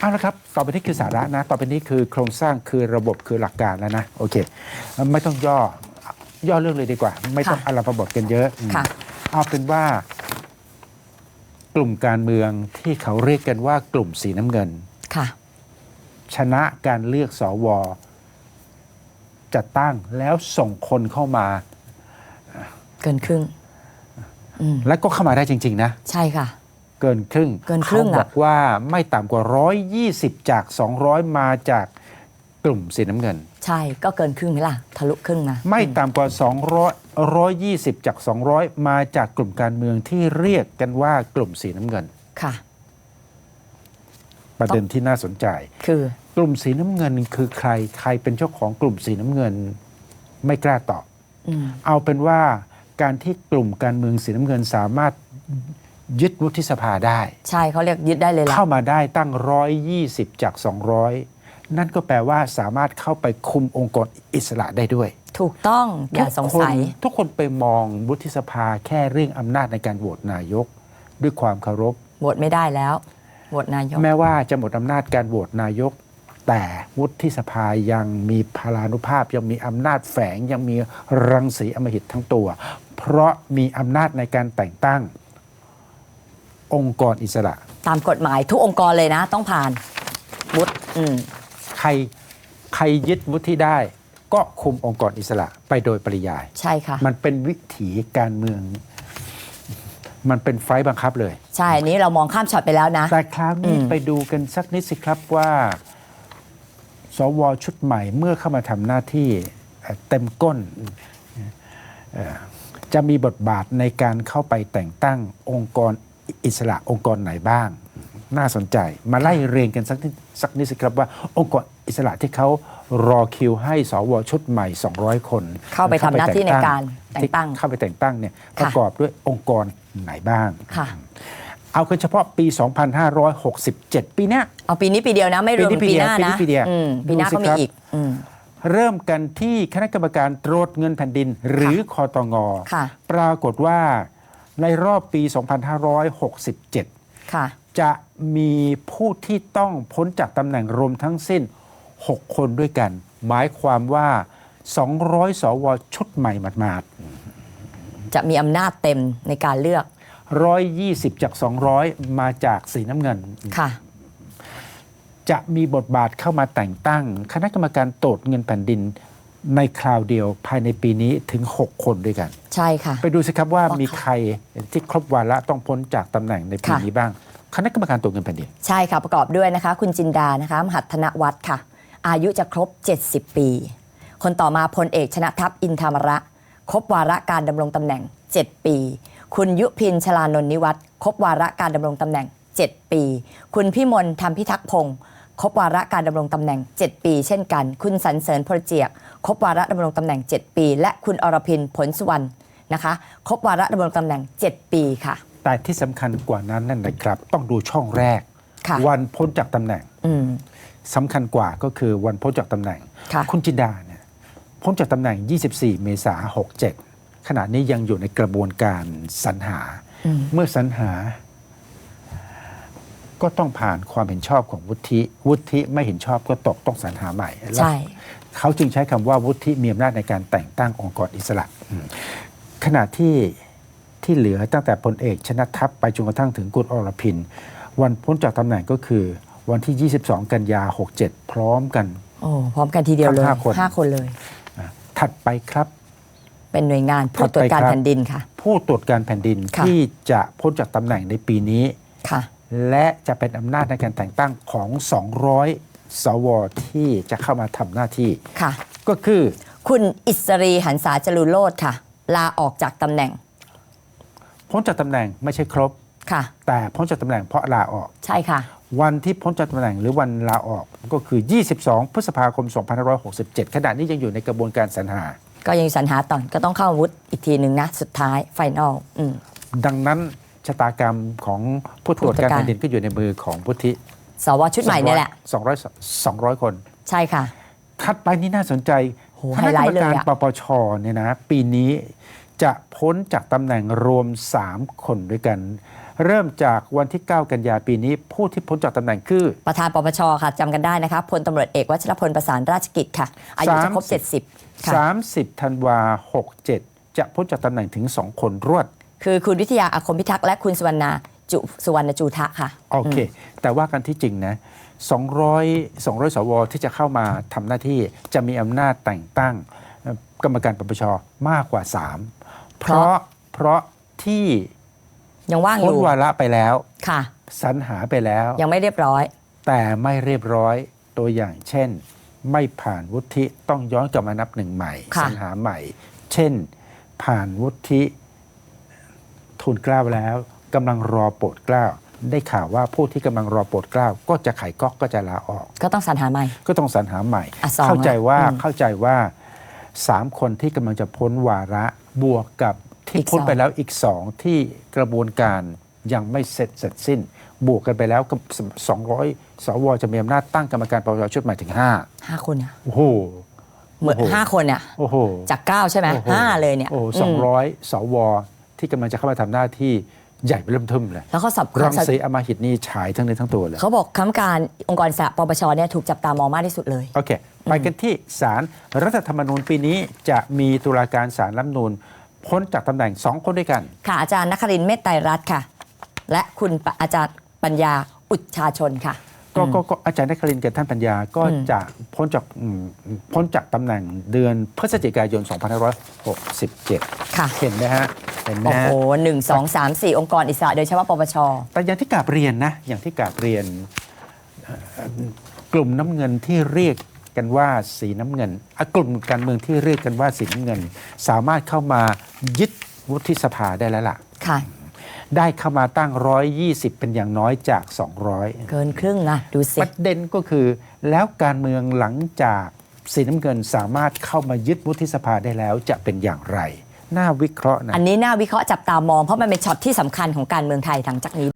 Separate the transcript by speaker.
Speaker 1: เอาละครับ ต่อไปนี้คือสาระนะ ต่อไปนี้คือโครงสร้างคือระบบคือหลักการแล้วนะ โอเค ไม่ต้องย่อ ย่อเรื่องเลยดีกว่า ไม่ต้อง
Speaker 2: ค่ะ
Speaker 1: อาราพบทกันเยอะอืม
Speaker 2: ค่ะ
Speaker 1: เอาเป็นว่ากลุ่มการเมืองที่เขาเรียกกันว่ากลุ่มสีน้ำเงิน
Speaker 2: ค่ะ
Speaker 1: ชนะการเลือกสวจะตั้งแล้วส่งคนเข้ามา
Speaker 2: เกินครึ่งอืม
Speaker 1: และก็เข้ามาได้จริง ๆ นะ
Speaker 2: ใช่ค่ะ
Speaker 1: เกินครึ่ง
Speaker 2: เกินครึ่ง
Speaker 1: เขา
Speaker 2: อะ
Speaker 1: บอกว่าไม่ต่ำกว่า 120 จาก 200 มาจากกลุ่มสีน้ำเงิน
Speaker 2: ใช่ก็เกินครึ่งไหมล่ะ ทะลุครึ่งนะ
Speaker 1: ไม่ต่ำกว่า 200 120 จาก 200 มาจากกลุ่มการเมืองที่เรียกกันว่ากลุ่มสีน้ำเงิน
Speaker 2: ค่ะ
Speaker 1: ประเด็นที่น่าสนใจ
Speaker 2: คือ
Speaker 1: กลุ่มสีน้ำเงินคือใครใครเป็นเจ้าของกลุ่มสีน้ำเงิน ไม่กล้าตอบ
Speaker 2: อืม
Speaker 1: เอาเป็นว่าการที่กลุ่มการเมืองสีน้ำเงินสามารถ ยึดวุฒิสภาได้
Speaker 2: ใช่เขาเรียกยึดได้เลยล่ะ
Speaker 1: เข้ามาได้ตั้ง 120 จาก 200 นั่นก็แปลว่าสามารถเข้าไปคุมองค์กรอิสระได้ด้วย
Speaker 2: ถูกต้องอย่าสงสัย
Speaker 1: ทุกคนทุกคนไปมองวุฒิสภาแค่เรื่องอำนาจในการโหวตนายก ด้วยความเคารพ
Speaker 2: โหวตไม่ได้แล้วโหวตนายก
Speaker 1: แม้ว่าจะหมดอำนาจการโหวตนายก แต่วุฒิสภายังมีพลานุภาพ ยังมีอำนาจแฝงยังมีรังสีอำมหิตทั้งตัว เพราะมีอำนาจในการแต่งตั้ง องค์กรอิสระ
Speaker 2: ตามกฎหมายทุกองค์กรเลยนะ ต้องผ่านวุฒิอืม
Speaker 1: ใครใครยึดวุฒิได้ ก็คุมองค์กรอิสระไปโดยปริยาย
Speaker 2: ใช่ค่ะ
Speaker 1: มันเป็นวิถีการเมือง มันเป็นไฟล์บังคับเลย
Speaker 2: ใช่อันนี้เรามองข้ามช็อตไปแล้วนะ
Speaker 1: แต่คราวนี้
Speaker 2: อืม
Speaker 1: ไปดูกันสักนิดสิครับว่า สวชุดใหม่เมื่อเข้ามาทำหน้าที่เอ่อเต็มก้นเอ่อจะมีบทบาทในการเข้าไปแต่งตั้งองค์กร อิสระองค์กรไหนบ้าง น่าสนใจมาไล่เรียงกันสักนิดสักนิดสิครับว่าองค์กรอิสระที่เขารอคิวให้สวชุดใหม่ 200 คน
Speaker 2: เข้าไปทำหน้าที่ในการแต่งตั้ง
Speaker 1: ที่เข้าไปแต่งตั้งเนี่ย
Speaker 2: ค่ะ
Speaker 1: ประกอบด้วยองค์กรไหนบ้าง
Speaker 2: ค่ะ
Speaker 1: เอากันเฉพาะปี 2567 ปีเนี้ย
Speaker 2: เอาปีนี้ปีเดียวนะ ไม่รวม
Speaker 1: ปีนี้
Speaker 2: ปีหน้า
Speaker 1: ปีนี้
Speaker 2: นะ
Speaker 1: ปีเดียว
Speaker 2: อืมปีหน้า
Speaker 1: ดูสิ
Speaker 2: ก็มี
Speaker 1: ครับ
Speaker 2: อีกอืม
Speaker 1: เริ่มกันที่คณะกรรมการตรวจเงินแผ่นดิน หรือคอตง
Speaker 2: ค่ะ
Speaker 1: ปรากฏว่า ในรอบปี 2567
Speaker 2: ค่ะ
Speaker 1: จะมีผู้ที่ต้องพ้นจากตำแหน่งรวมทั้งสิ้น 6 คนด้วยกัน หมายความว่า 200 สวชุดใหม่หมาด
Speaker 2: จะมีอำนาจเต็มในการเลือก
Speaker 1: ๆ120 จาก 200 มาจากสีน้ำเงิน
Speaker 2: ค่ะ
Speaker 1: จะมีบทบาทเข้ามาแต่งตั้ง คณะกรรมการตรวจเงินแผ่นดิน ในคราวเดียวภายในปีนี้ถึง 6 คนด้วยกัน
Speaker 2: ใช่ค่ะ
Speaker 1: ไปดูสิครับว่า
Speaker 2: ว่ามี
Speaker 1: มีใครที่ครบวาระต้องพ้นจากตำแหน่งในปี
Speaker 2: ค่ะ
Speaker 1: นี้บ้าง คณะกรรมการตรวจเงินแผ่นดิน
Speaker 2: ใช่ค่ะ ประกอบด้วยนะคะ คุณจินดานะคะมหัฒนวัฒน์ค่ะ อายุจะครบ 70 ปี คนต่อมาพลเอกชนะทัพอินทามระ ครบวาระการดำรงตำแหน่ง 7 ปี คุณยุพินชลานนท์นิวัฒน์ครบวาระการดำรงตำแหน่ง 7 ปี คุณพิมลธรรมพิทักษ์พงศ์ ครบวาระการดำรงตำแหน่ง 7 ปี เช่นกัน คุณสันเสริญพลเจียกครบวาระดำรงตำแหน่ง 7 ปี และคุณอรพินผลสุวรรณนะคะครบวาระดำรงตำแหน่ง 7 ปีค่ะ
Speaker 1: แต่ที่สำคัญกว่านั้นนั่นนะครับ ต้องดูช่องแรก
Speaker 2: ค่ะ
Speaker 1: วันพ้นจากตำแหน่ง
Speaker 2: อืม
Speaker 1: สำคัญกว่าก็คือวันพ้นจากตำแหน่ง
Speaker 2: ค่ะ
Speaker 1: ณจินดาเนี่ยพ้นจากตำแหน่ง 24 เมษายน67ขณะนี้ยังอยู่ในกระบวนการสรรหา
Speaker 2: อืม
Speaker 1: เมื่อสรรหา ก็ต้องผ่านความเห็นชอบของวุฒิ วุฒิไม่เห็นชอบก็ตกต้องสรรหาใหม่
Speaker 2: ใช่
Speaker 1: เขาจึงใช้คำว่าวุฒิมีอำนาจในการแต่งตั้งองค์กรอิสระอืมขณะที่ที่เหลือตั้งแต่พลเอกชนะทัพไปจนกระทั่งถึงกุลอรพิน วันพ้นจากตำแหน่งก็คือ วันที่ 22 กันยา 67 พร้อมกัน
Speaker 2: โอ้พร้อมกันทีเดียวเลย
Speaker 1: ทั้งห้าคน
Speaker 2: ห้าคนเลย
Speaker 1: อะถัดไปครับ
Speaker 2: เป็นหน่วยงาน
Speaker 1: ถั
Speaker 2: ผู้
Speaker 1: ด
Speaker 2: ตรวจ
Speaker 1: ไป
Speaker 2: การ
Speaker 1: ครับ
Speaker 2: แผ่นดินค่ะ
Speaker 1: ผู้ตรวจการแผ่นดิน
Speaker 2: ค่ะ
Speaker 1: ที่จะพ้นจากตำแหน่งในปีนี้
Speaker 2: ค่ะ
Speaker 1: และจะเป็นอำนาจในการแต่งตั้งของ 200 สวที่จะเข้ามาทำหน้าที่
Speaker 2: ค่ะ
Speaker 1: ก็คือ
Speaker 2: คุณอิสรีหันษาจรุโรธค่ะ ลาออกจากตำแหน่ง
Speaker 1: พ้นจากตำแหน่งไม่ใช่ครบ
Speaker 2: ค่ะ
Speaker 1: แต่พ้นจากตำแหน่งเพราะลาออก
Speaker 2: ใช่ค่ะ
Speaker 1: วันที่พ้นจากตำแหน่งหรือวันลาออกก็คือ 22 พฤษภาคม 2567 ขณะนี้ยังอยู่ในกระบวนการสรรหา
Speaker 2: ก็ยังสรรหาต่อนก็ต้องเข้าอาวุธอีกทีหนึ่งนะ สุดท้ายไฟนอลอืม
Speaker 1: ดังนั้น ชะตากรรมของผู้ตรวจการแผ่นดินก็อยู่ในมือของพุทธิ
Speaker 2: สวชุดใหม่เนี่ยแหละ
Speaker 1: 200 200 คน
Speaker 2: ใช่ค่ะ
Speaker 1: ถัดไปนี่น่าสนใจ
Speaker 2: โห
Speaker 1: คณะกรรม
Speaker 2: ไฮไลท์เลย
Speaker 1: การ
Speaker 2: อะ
Speaker 1: ปปชเนี่ยนะปีนี้จะพ้นจากตำแหน่งรวม 3 คนด้วยกัน เริ่มจากวันที่ 9 กันยาปีนี้ ผู้ที่พ้นจากตำแหน่งคือ
Speaker 2: ประธานปปชค่ะจำกันได้นะคะพลตำรวจเอกวัชรพลประสานราชกิจค่ะ อายุจะครบ 70ค่ะ
Speaker 1: 30ธันวา67 จะพ้นจากตำแหน่งถึง 2 คนรวด
Speaker 2: คือคุณวิทยาอาคมพิทักษ์และคุณสุวรรณาจุสุวรรณจูทะค่ะ
Speaker 1: โอเค แต่ว่ากันที่จริงนะ 200 200 สว ที่จะเข้ามาทำหน้าที่จะมีอำนาจแต่งตั้งเอ่อกรรมการปปชมากกว่า 3 เพราะเพราะที่
Speaker 2: ยังว่างอ
Speaker 1: พ้น
Speaker 2: ยู่
Speaker 1: วาระไปแล้ว
Speaker 2: ค่ะ
Speaker 1: สรรหาไปแล้ว
Speaker 2: ยังไม่เรียบร้อย
Speaker 1: แต่ไม่เรียบร้อยตัวอย่างเช่น ไม่ผ่านวุฒิต้องย้อนกลับมานับหนึ่งใหม่
Speaker 2: ค่ะ
Speaker 1: สรรหาใหม่ เช่น ผ่านวุฒิ ทุนเกล้าแล้วกำลังรอโปรดเกล้า ได้ข่าวว่าผู้ที่กำลังรอโปรดเกล้า ก็จะไขก๊อกก็จะลาออก
Speaker 2: ก็ต้องสรรหาใหม่
Speaker 1: ก็ต้องสรรหาใหม่
Speaker 2: อะสอง
Speaker 1: เข้าใจว่า
Speaker 2: อะอืม
Speaker 1: เข้าใจว่าสามคนที่กำลังจะพ้นวาระบวกกับที่
Speaker 2: อีก
Speaker 1: พ้น
Speaker 2: สอง
Speaker 1: ไปแล้วอีกสองที่กระบวนการยังไม่เสร็จเสร็จสิ้น บวกกันไปแล้วกับ200 สวจะมีอำนาจตั้งกรรมการปปชชุดใหม่ถึง5
Speaker 2: ห้าคนอะ
Speaker 1: โอ้โห
Speaker 2: เหมือน
Speaker 1: โอ้โห
Speaker 2: ห้าคนเนี่ย
Speaker 1: โอ้โห
Speaker 2: จากเก้าใช่ไหม
Speaker 1: โอ้โห้า
Speaker 2: เลยเนี่ย
Speaker 1: โอ้
Speaker 2: ม
Speaker 1: สองร้อยสว ที่กำลังจะเข้ามาทำหน้าที่ใหญ่เริ่มทึมเลย
Speaker 2: แล้วเขาสับ
Speaker 1: รังสีอำมาหิตนี่ฉายทั้งเนื้อทั้งตัวเลย
Speaker 2: เขาบอกคำการองค์กรอิสระปปชเนี่ยถูกจับตามองมากที่สุดเลย
Speaker 1: โอเค ไปกันที่ศาลรรัฐธรรมนูญปีนี้จะมีตุลาการศาลรัฐธรรมนูญพ้นจากตำแหน่งสองคนด้วยกัน
Speaker 2: ค่ะ อาจารย์นครินทร์เมตไตรรัตน์ค่ะ และคุณปะอาจารย์ปัญญาอุชชาชนค่ะ
Speaker 1: ก็ก็ก็อาจารย์นครินทร์กับท่านปัญญาก็
Speaker 2: อืม
Speaker 1: จะพ้นจากอืมพ้นจากตำแหน่งเดือนพฤศจิกายน 2567
Speaker 2: ค่ะ
Speaker 1: เห็นไหมฮะเห็นไหม
Speaker 2: โอ้
Speaker 1: ฮะ
Speaker 2: โหหนึ่งสองสามสี่องค์กรอิสระโดยเฉพาะปปช
Speaker 1: แต่อย่างที่กราบเรียนนะอย่างที่กราบเรียนเอ่อกลุ่มน้ำเงินที่เรียกกันว่าสีน้ำเงินอะกลุ่มการเมืองที่เรียกกันว่าสีน้ำเงิน สามารถเข้ามายึดวุฒิสภาได้แล้วล่ะ
Speaker 2: ค่ะ
Speaker 1: ได้เข้ามาตั้ง 120 เป็นอย่างน้อยจาก 200
Speaker 2: เกินครึ่งนะ ดูสิ
Speaker 1: ประเด็นก็คือ แล้วการเมืองหลังจากสีน้ำเงินสามารถเข้ามายึดวุฒิสภาได้แล้วจะเป็นอย่างไร น่าวิเคราะห์นะ
Speaker 2: อันนี้น่าวิเคราะห์จับตามองเพราะมันเป็นช็อตที่สำคัญของการเมืองไทยหลังจากนี้